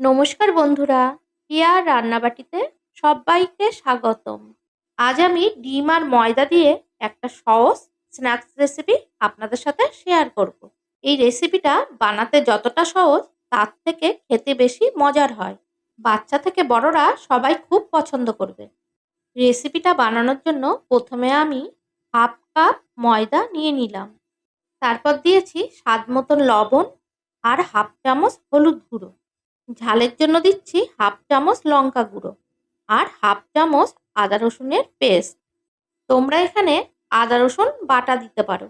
নমস্কার বন্ধুরা, পিয়ার রান্নাবাটিতে সবাইকে স্বাগতম। আজ আমি ডিম আর ময়দা দিয়ে একটা সহজ স্ন্যাক্স রেসিপি আপনাদের সাথে শেয়ার করব। এই রেসিপিটা বানাতে যতটা সহজ, তার থেকে খেতে বেশি মজার হয়। বাচ্চা থেকে বড়রা সবাই খুব পছন্দ করবে। রেসিপিটা বানানোর জন্য প্রথমে আমি হাফ কাপ ময়দা নিয়ে নিলাম। তারপর দিয়েছি স্বাদ মতন লবণ আর হাফ চামচ হলুদ গুঁড়ো। ঝালের জন্য দিচ্ছি হাফ চামচ লঙ্কা গুঁড়ো আর হাফ চামচ আদা রসুনের পেস্ট। তোমরা এখানে আদা রসুন বাটা দিতে পারো।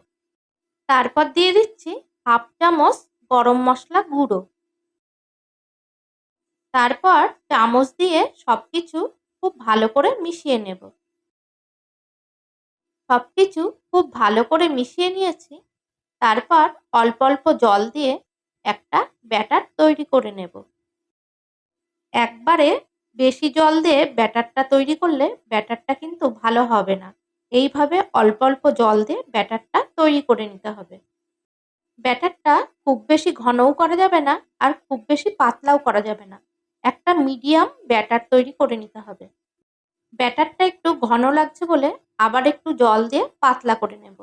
তারপর দিয়ে দিচ্ছি হাফ চামচ গরম মশলা গুঁড়ো। তারপর চামচ দিয়ে সব কিছু খুব ভালো করে মিশিয়ে নেব। সব কিছু খুব ভালো করে মিশিয়ে নিয়েছি। তারপর অল্প অল্প জল দিয়ে একটা ব্যাটার তৈরি করে নেব। একবারে বেশি জল দিয়ে ব্যাটারটা তৈরি করলে ব্যাটারটা কিন্তু ভালো হবে না। এইভাবে অল্প অল্প জল দিয়ে ব্যাটারটা তৈরি করে নিতে হবে। ব্যাটারটা খুব বেশি ঘনও করা যাবে না আর খুব বেশি পাতলাও করা যাবে না। একটা মিডিয়াম ব্যাটার তৈরি করে নিতে হবে। ব্যাটারটা একটু ঘন লাগছে বলে আবার একটু জল দিয়ে পাতলা করে নেব।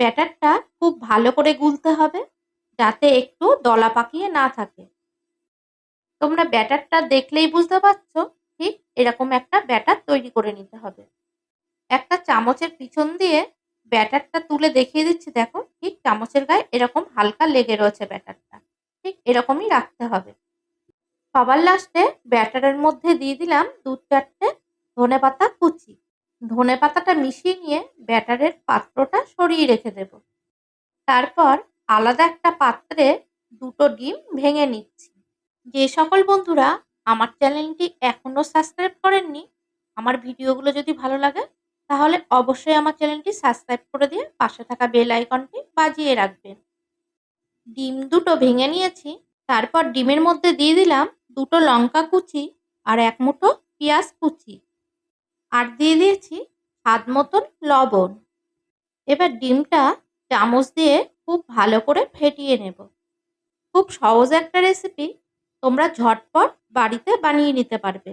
ব্যাটারটা খুব ভালো করে গুলতে হবে যাতে একটু দলা পাকিয়ে না থাকে। তোমরা ব্যাটারটা দেখলেই বুঝতে পারছ ঠিক এরকম একটা ব্যাটার তৈরি করে নিতে হবে। একটা চামচের পিছন দিয়ে ব্যাটারটা তুলে দেখিয়ে দিচ্ছি, দেখো ঠিক চামচের গায়ে এরকম হালকা লেগে রয়েছে ব্যাটারটা, ঠিক এরকমই রাখতে হবে। সবার লাস্টে ব্যাটারের মধ্যে দিয়ে দিলাম দু চারটে ধনে পাতা কুচি। ধনে পাতাটা মিশিয়ে নিয়ে ব্যাটারের পাত্রটা সরিয়ে রেখে দেব। তারপর আলাদা একটা পাত্রে দুটো ডিম ভেঙে নিচ্ছি। যে সকল বন্ধুরা আমার চ্যানেলটি এখনও সাবস্ক্রাইব করেননি, আমার ভিডিওগুলো যদি ভালো লাগে, তাহলে অবশ্যই আমার চ্যানেলটি সাবস্ক্রাইব করে দিয়ে পাশে থাকা বেল আইকনটি বাজিয়ে রাখবেন। ডিম দুটো ভেঙে নিয়েছি, তারপর ডিমের মধ্যে দিয়ে দিলাম দুটো লঙ্কা কুচি আর এক মুঠো পেঁয়াজ কুচি। আর দিয়ে দিয়েছি স্বাদ মতন লবণ। এবার ডিমটা চামচ দিয়ে খুব ভালো করে ফেটিয়ে নেব। খুব সহজ একটা রেসিপি তোমরা ঝটপট বাড়িতে বানিয়ে নিতে পারবে।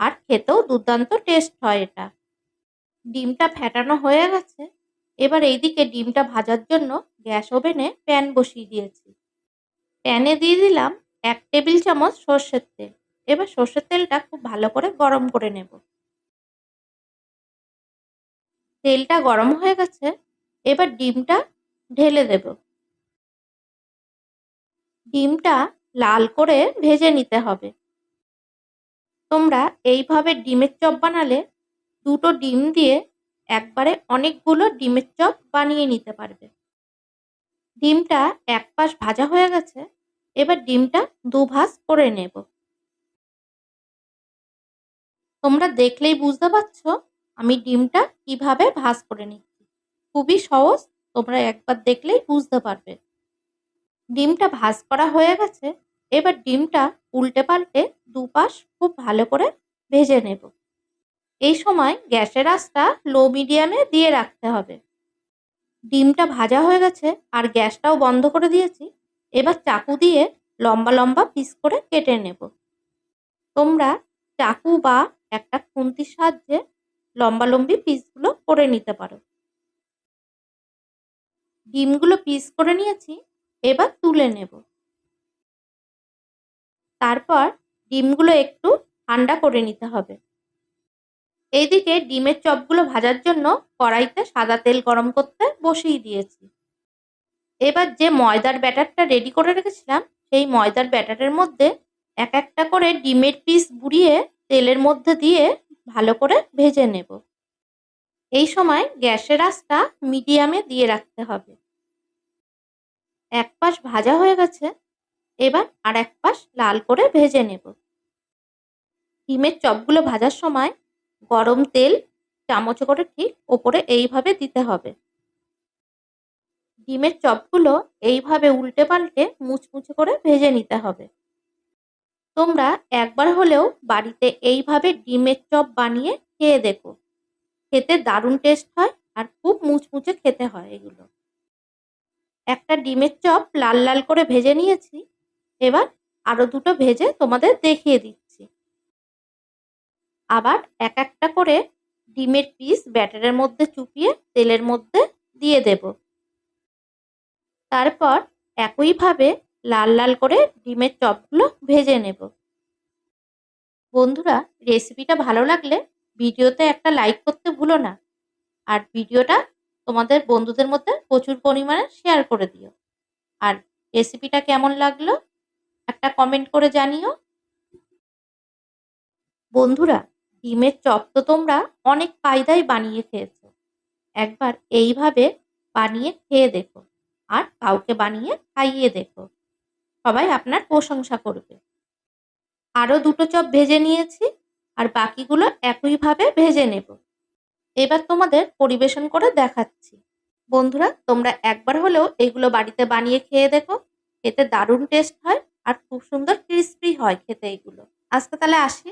আর খেতেও দুর্দান্ত টেস্ট হয় এটা। ডিমটা ফেটানো হয়ে গেছে। এবার এইদিকে ডিমটা ভাজার জন্য গ্যাস ওভেনে প্যান বসিয়ে দিয়েছি। প্যানে দিয়ে দিলাম এক টেবিল চামচ সর্ষের তেল। এবার সর্ষের তেলটা খুব ভালো করে গরম করে নেব। তেলটা গরম হয়ে গেছে। এবার ডিমটা ঢেলে দেব। ডিমটা লাল করে ভেজে নিতে হবে। তোমরা এইভাবে ডিমের চপ বানালে দুটো ডিম দিয়ে একবারে অনেকগুলো ডিমের চপ বানিয়ে নিতে পারবে। ডিমটা এক পাশ ভাজা হয়ে গেছে, এবার ডিমটা দু ভাজ করে নেব। তোমরা দেখলেই বুঝতে পারছ আমি ডিমটা কীভাবে ভাজ করে নিচ্ছি। খুবই সহজ, তোমরা একবার দেখলেই বুঝতে পারবে। ডিমটা ভাজ করা হয়ে গেছে, এবার ডিমটা উল্টে পাল্টে দুপাশ খুব ভালো করে ভেজে নেব। এই সময় গ্যাসের আঁচটা লো মিডিয়ামে দিয়ে রাখতে হবে। ডিমটা ভাজা হয়ে গেছে আর গ্যাসটাও বন্ধ করে দিয়েছি, এবার চাকু দিয়ে লম্বা লম্বা পিস করে কেটে নেব। তোমরা চাকু বা একটা খুন্তির সাহায্যে লম্বা লম্বি পিসগুলো করে নিতে পারো। ডিমগুলো পিস করে নিয়েছি এবার তুলে নেব। তারপর ডিমগুলো একটু ঠান্ডা করে নিতে হবে। এইদিকে ডিমের চপগুলো ভাজার জন্য কড়াইতে সাদা তেল গরম করতে বসিয়ে দিয়েছি। এবার যে ময়দার ব্যাটারটা রেডি করে রেখেছিলাম, সেই ময়দার ব্যাটারের মধ্যে এক একটা করে ডিমের পিস বুড়িয়ে তেলের মধ্যে দিয়ে ভালো করে ভেজে নেব। এই সময় গ্যাসের আঁচটা মিডিয়ামে দিয়ে রাখতে হবে। এক পাশ ভাজা হয়ে গেছে, এবার আর এক পাশ লাল করে ভেজে নেব। ডিমের চপগুলো ভাজার সময় গরম তেল চামচ করে ঠিক ওপরে এইভাবে দিতে হবে। ডিমের চপগুলো এইভাবে উল্টে পাল্টে মুচমুচে করে ভেজে নিতে হবে। তোমরা একবার হলেও বাড়িতে এইভাবে ডিমের চপ বানিয়ে খেয়ে দেখো। খেতে দারুণ টেস্ট হয় আর খুব মুচমুচে খেতে হয় এগুলো। একটা ডিমের চপ লাল লাল করে ভেজে নিয়েছি। এবার আরও দুটো ভেজে তোমাদের দেখিয়ে দিচ্ছি। আবার এক একটা করে ডিমের পিস ব্যাটারের মধ্যে চুপিয়ে তেলের মধ্যে দিয়ে দেব। তারপর একইভাবে লাল লাল করে ডিমের চপগুলো ভেজে নেব। বন্ধুরা রেসিপিটা ভালো লাগলে ভিডিওতে একটা লাইক করতে ভুলো না। আর ভিডিওটা তোমাদের বন্ধুদের মধ্যে প্রচুর পরিমাণে শেয়ার করে দিও। আর রেসিপিটা কেমন লাগল, একটা কমেন্ট করে জানিও। বন্ধুরা, ডিমের চপ তো তোমরা অনেক কায়দায় বানিয়ে খেয়েছো। একবার এইভাবে বানিয়ে খেয়ে দেখো, আর কাউকে বানিয়ে খাইয়ে দেখো। সবাই আপনার প্রশংসা করবে। আরও দুটো চপ ভেজে নিয়েছি, আর বাকিগুলো একইভাবে ভেজে নেব। এবার তোমাদের পরিবেশন করে দেখাচ্ছি। বন্ধুরা, তোমরা একবার হলেও এগুলো বাড়িতে বানিয়ে খেয়ে দেখো। এতে দারুণ টেস্ট হয় আর খুব সুন্দর ক্রিস্পি হয় খেতে এগুলো। আজকে তাহলে আসি।